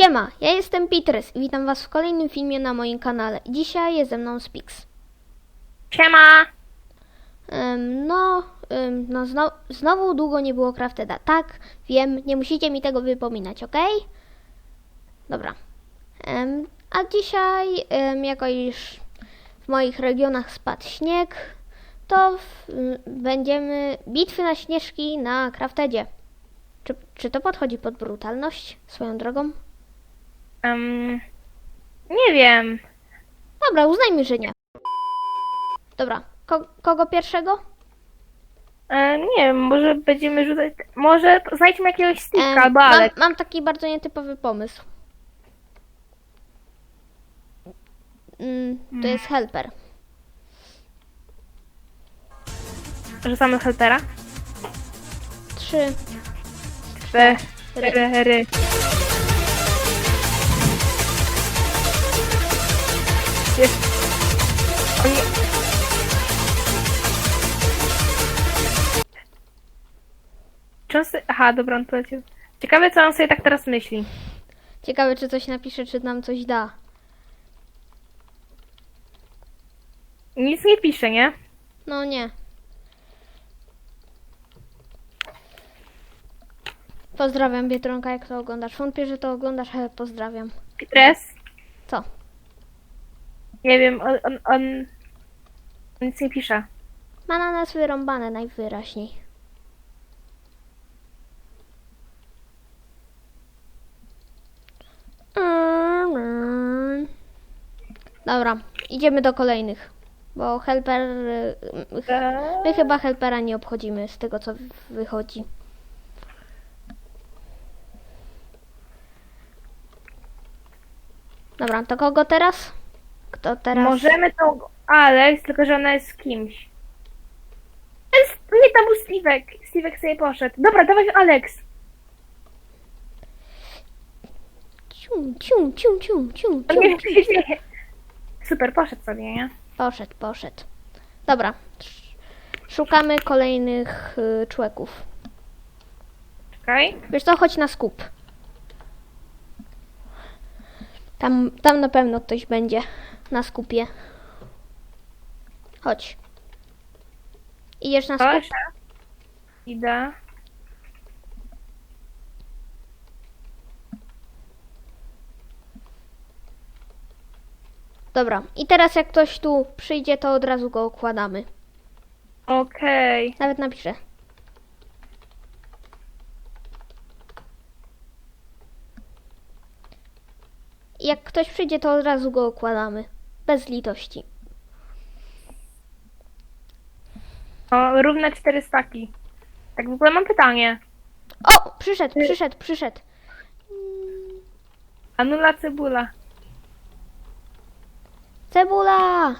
Siema, ja jestem Pitres i witam was w kolejnym filmie na moim kanale. Dzisiaj jest ze mną Spix. Siema! Ym, no, ym, no zno, znowu długo nie było Crafteda. Tak, wiem, nie musicie mi tego wypominać, ok? Dobra. Ym, a dzisiaj, ym, jako iż w moich regionach spadł śnieg, to w, ym, będziemy bitwy na śnieżki na Craftedzie. Czy, czy to podchodzi pod brutalność swoją drogą? Um, nie wiem. Dobra, uznajmy, że nie. Dobra, ko- kogo pierwszego? E, nie wiem, może będziemy rzucać. Może znajdźmy jakiegoś Steve'a albo mam, mam taki bardzo nietypowy pomysł. Mm, to jest helper. Rzucamy helpera. Trzy. Cztery. Jest. O nie. Czy on sobie... Aha, dobra, on poleciał. Ciekawe, co on sobie tak teraz myśli. Ciekawe, czy coś napisze, czy nam coś da. Nic nie pisze, nie? No nie. Pozdrawiam Biedronka, jak to oglądasz. Wątpię, że to oglądasz, ale pozdrawiam. Pitres? Co? Nie wiem, on, on, on... nic nie pisze. Ma na nas wyrąbane najwyraźniej. Dobra, idziemy do kolejnych. Bo helper. y, My chyba helpera nie obchodzimy z tego co wychodzi. Dobra, to kogo teraz? Kto teraz? Możemy tą Alex, tylko że ona jest z kimś. Jest, nie, tam był Steve'ek. Steve'ek sobie poszedł. Dobra, dawaj Alex. Ciu, ciu, ciu, ciu, ciu, On ciu, nie ciu. wie, co się dzieje. Super, poszedł sobie, nie? Poszedł, poszedł. Dobra. sz- Szukamy kolejnych y, człeków. Czekaj. Wiesz co, chodź na skup. Tam, tam na pewno ktoś będzie na skupie. Chodź. Idziesz na skup? Chodź. Idę. Dobra. I teraz jak ktoś tu przyjdzie, to od razu go układamy. Okej. Nawet napiszę. Jak ktoś przyjdzie, to od razu go układamy. Bez litości. O, równe cztery staki. Tak w ogóle mam pytanie. O! Przyszedł, przyszedł, przyszedł. Anula cebula. Cebula!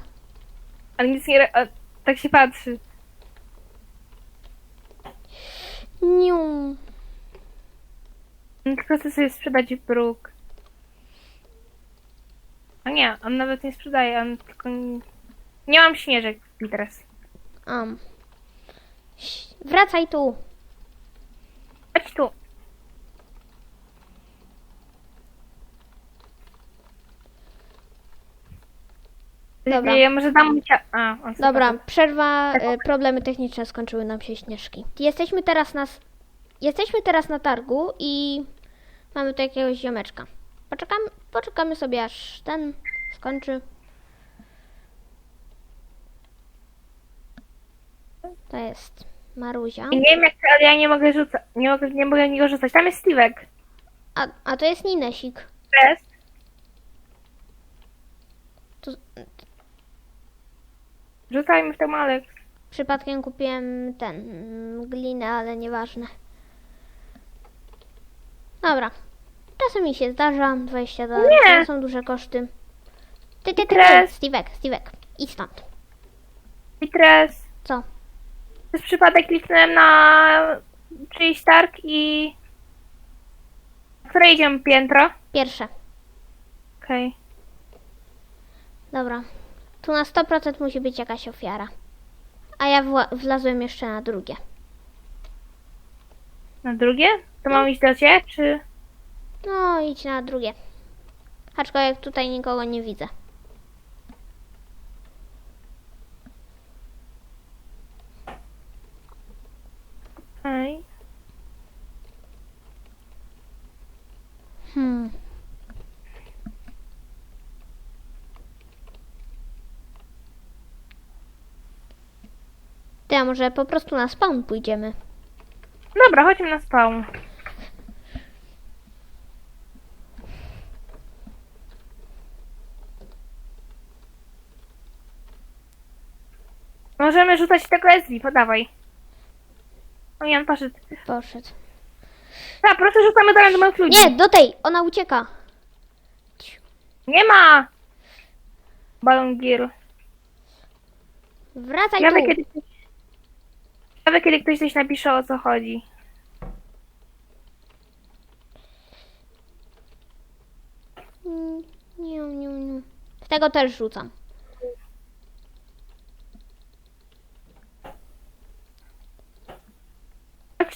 Ale nic nie... re- a, Tak się patrzy. Niu. On tylko chce sobie sprzedać bruk. A nie, on nawet nie sprzedaje, on tylko... Nie, mam śnieżek teraz. Wracaj tu. Chodź tu. Dobra. Ja może dam mu cia... A, on sobie Dobra, przerwa. y, Problemy techniczne skończyły nam się śnieżki. Jesteśmy teraz na. s- Jesteśmy teraz na targu i mamy tu jakiegoś ziomeczka. Poczekamy, poczekamy sobie aż ten skończy. To jest Maruzia. Nie wiem jak, ale ja nie mogę rzucać. Nie mogę, nie mogę niego rzucać. Tam jest Steve'ek. A, a to jest Ninesik. Jest. Tu Rzucajmy w tą Alex. przypadkiem kupiłem ten mm, glinę, ale nieważne. Dobra. Czasem mi się zdarza. 20 dolarów. Nie. To są duże koszty. Ty, ty, ty, ty. Stevek, Stevek. Idź stąd. I teraz Co? przez przypadek kliknąłem na czyjś targ i... Które idziemy piętro? Pierwsze. Okej. Dobra. Tu na 100% musi być jakaś ofiara. A ja wła- wlazłem jeszcze na drugie. Na drugie? To mam iść do ciebie, czy... No, idź na drugie. Aczkolwiek tutaj nikogo nie widzę. Ej. Hmm. Ty, a może po prostu na spawn pójdziemy? Dobra, chodźmy na spawn. Możemy rzucać tego SB, podawaj. O nie, on poszedł. Poszedł. Tak, po prostu rzucamy do randomowych ludzi. Nie, do tej! Ona ucieka. Nie ma! Balon Girl. Wracaj Ciekawe tu. kiedy, ciekawe, kiedy ktoś coś napisze o co chodzi. Mm, Nie, nie, nie. W tego też rzucam.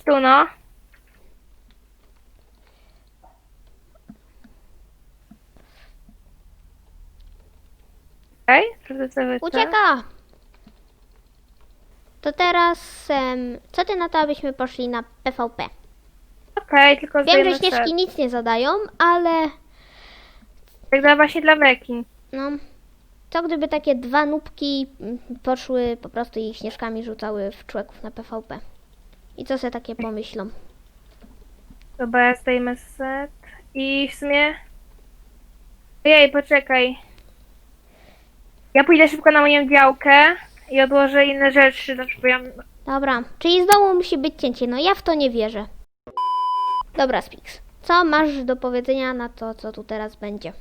Tu, no. Okej, okay, wy Ucieka! To teraz, em, co ty na to, abyśmy poszli na PvP? Okej, tylko Wiem, że śnieżki set. nic nie zadają, ale Tak dla właśnie dla Beki. no, co gdyby takie dwa nubki poszły po prostu i śnieżkami rzucały w człeków na PvP? I co se takie pomyślą? Dobra, ja zdejmę set. I w sumie... Ojej, poczekaj. Ja pójdę szybko na moją działkę i odłożę inne rzeczy, na przykład ja... Dobra, czyli znowu musi być cięcie. No ja w to nie wierzę. Dobra, Spix. Co masz do powiedzenia na to, co tu teraz będzie?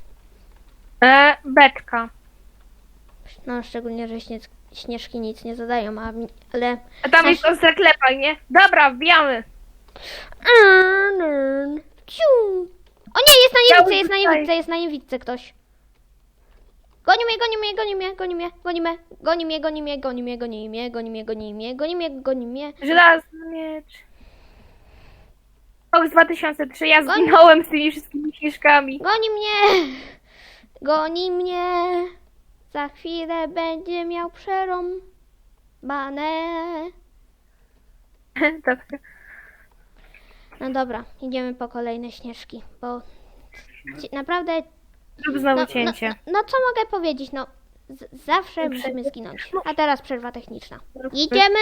E, beczka. No, szczególnie, że śnie- śnieżki nic nie zadają, a mi- ale... A tam jest ostra klepa, nie? Dobra, wbijamy. Ciu. O nie, jest na niewidce, jest na niewidce, jest na niewidce ktoś. Goni mnie, goni mnie, goni mnie, goni mnie, goni mnie, goni mnie, goni mnie, goni mnie, goni mnie, goni mnie, goni mnie, goni mnie, goni mnie. Żelazny miecz. Fox 2003, ja zginąłem z tymi wszystkimi śnieżkami. Goni mnie! Goni mnie! Za chwilę będzie miał przerąbane. Dobra. No dobra, idziemy po kolejne śnieżki, bo ci- naprawdę... Zrób znowu No, cięcie. no, no co mogę powiedzieć, no z- zawsze musimy zginąć. A teraz przerwa techniczna. Idziemy!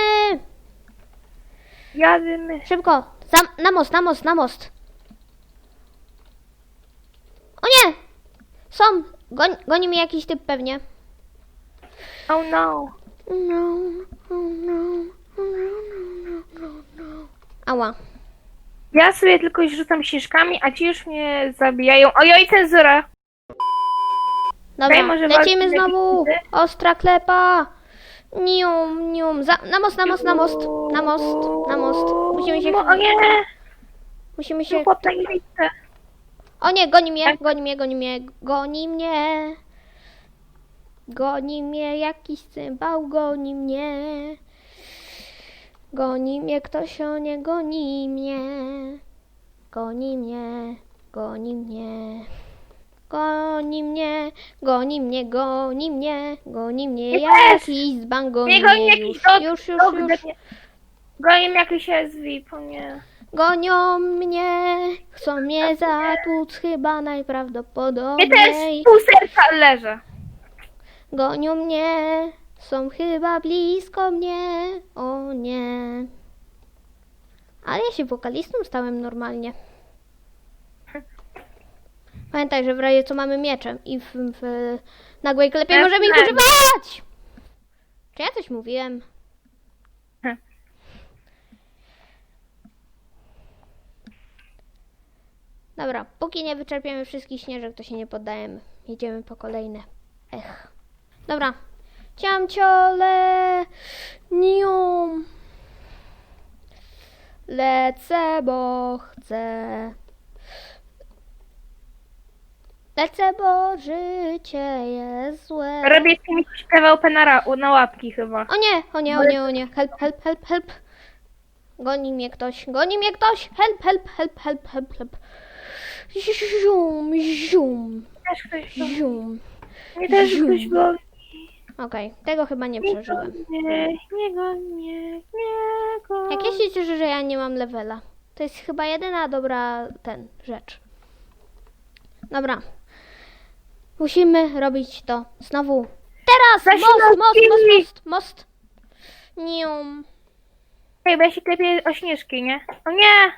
Jadymy. Szybko! Za, na most, na most, na most! O nie! Są! Goni, goni mnie jakiś typ pewnie. Oh no. No, no, no, no, no, no, no. Ała. Ja sobie tylko rzucam śnieżkami, a ci już mnie zabijają. Ojoj, cenzura. Dobra, Daj może lecimy walczyć znowu. jakieś Ostra klepa. Nium, nium. Za, na most, na most, na most. Na most, na most. Musimy się... No, O nie, Musimy się... chłop na niewidce. O nie, goni mnie, goni mnie, goni mnie, goni mnie. Goni mnie jakiś cymbał, goni mnie. Goni mnie ktoś, o nie goni mnie. Goni mnie, goni mnie. Goni mnie, goni mnie, goni mnie, goni mnie jakiś dzban, goni Nie goni mnie jakiś już, dog, już, już, dog, już. nie. Goni mnie jakiś SVP, nie. Gonią mnie, chcą mnie zatłuc chyba Nie najprawdopodobniej. też pół serca. Gonią mnie, są chyba blisko mnie, o nie. Ale ja się wokalistą stałem normalnie. Pamiętaj, że w razie co mamy mieczem i w, w nagłej klepie możemy ich używać! Czy ja coś mówiłem? Dobra, póki nie wyczerpiemy wszystkich śnieżek, to się nie poddajemy. Jedziemy po kolejne. Ech. Dobra. Ciamciole, nium. Lecę, bo chcę. Lecę, bo życie jest złe. Robię z kimś PvP na, łapki chyba. O nie, o nie, o nie, o nie. Help, help, help, help. Goni mnie ktoś, goni mnie ktoś. Help, help, help, help, help, help. Zium, zium, Też ktoś boli. zium. Mnie też ktoś. Okej, tego chyba nie Nie przeżyłem. mnie, nie goń mnie, nie goń. Jak ja się cieszę, że ja nie mam levela. To jest chyba jedyna dobra ten rzecz. Dobra. Musimy robić to znowu. Teraz! Zaś Most, most, most, most, most. Nium. Ej, bo ja się klepię o śnieżki, nie? O nie!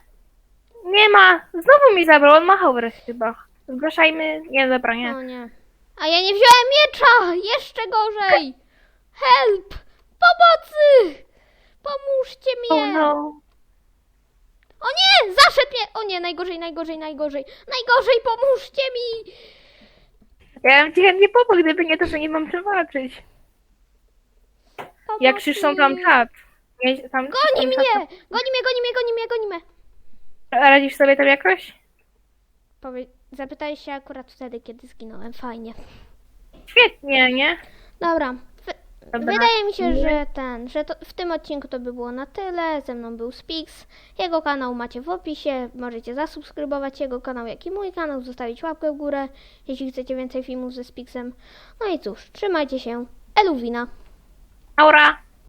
Nie ma! Znowu mi zabrał, on machał w chyba. Zgłaszajmy. Nie, dobra, nie. O nie. A ja nie wziąłem miecza! Jeszcze gorzej! Help! Pomocy! Pomóżcie Oh mnie! no. O nie! Zaszedł mnie! O nie, najgorzej, najgorzej, najgorzej. Najgorzej, pomóżcie mi! Ja bym ci chętnie pomógł, gdyby nie to, że nie mam czym walczyć. Jak Pomocy. krzyczą tam czat. Nie, tam, Goni tam mnie! czat- Goni mnie, goni mnie, goni mnie, goni mnie! Radzisz sobie tam jakoś? Powie... Zapytaj się akurat wtedy, kiedy zginąłem. Fajnie. Świetnie, nie? Dobra. Wy... Dobra. Wydaje mi się, że ten, że to, w tym odcinku to by było na tyle. Ze mną był Spix. Jego kanał macie w opisie. Możecie zasubskrybować jego kanał, jak i mój kanał, zostawić łapkę w górę, jeśli chcecie więcej filmów ze Spixem. No i cóż, trzymajcie się. Eluwina. Aura!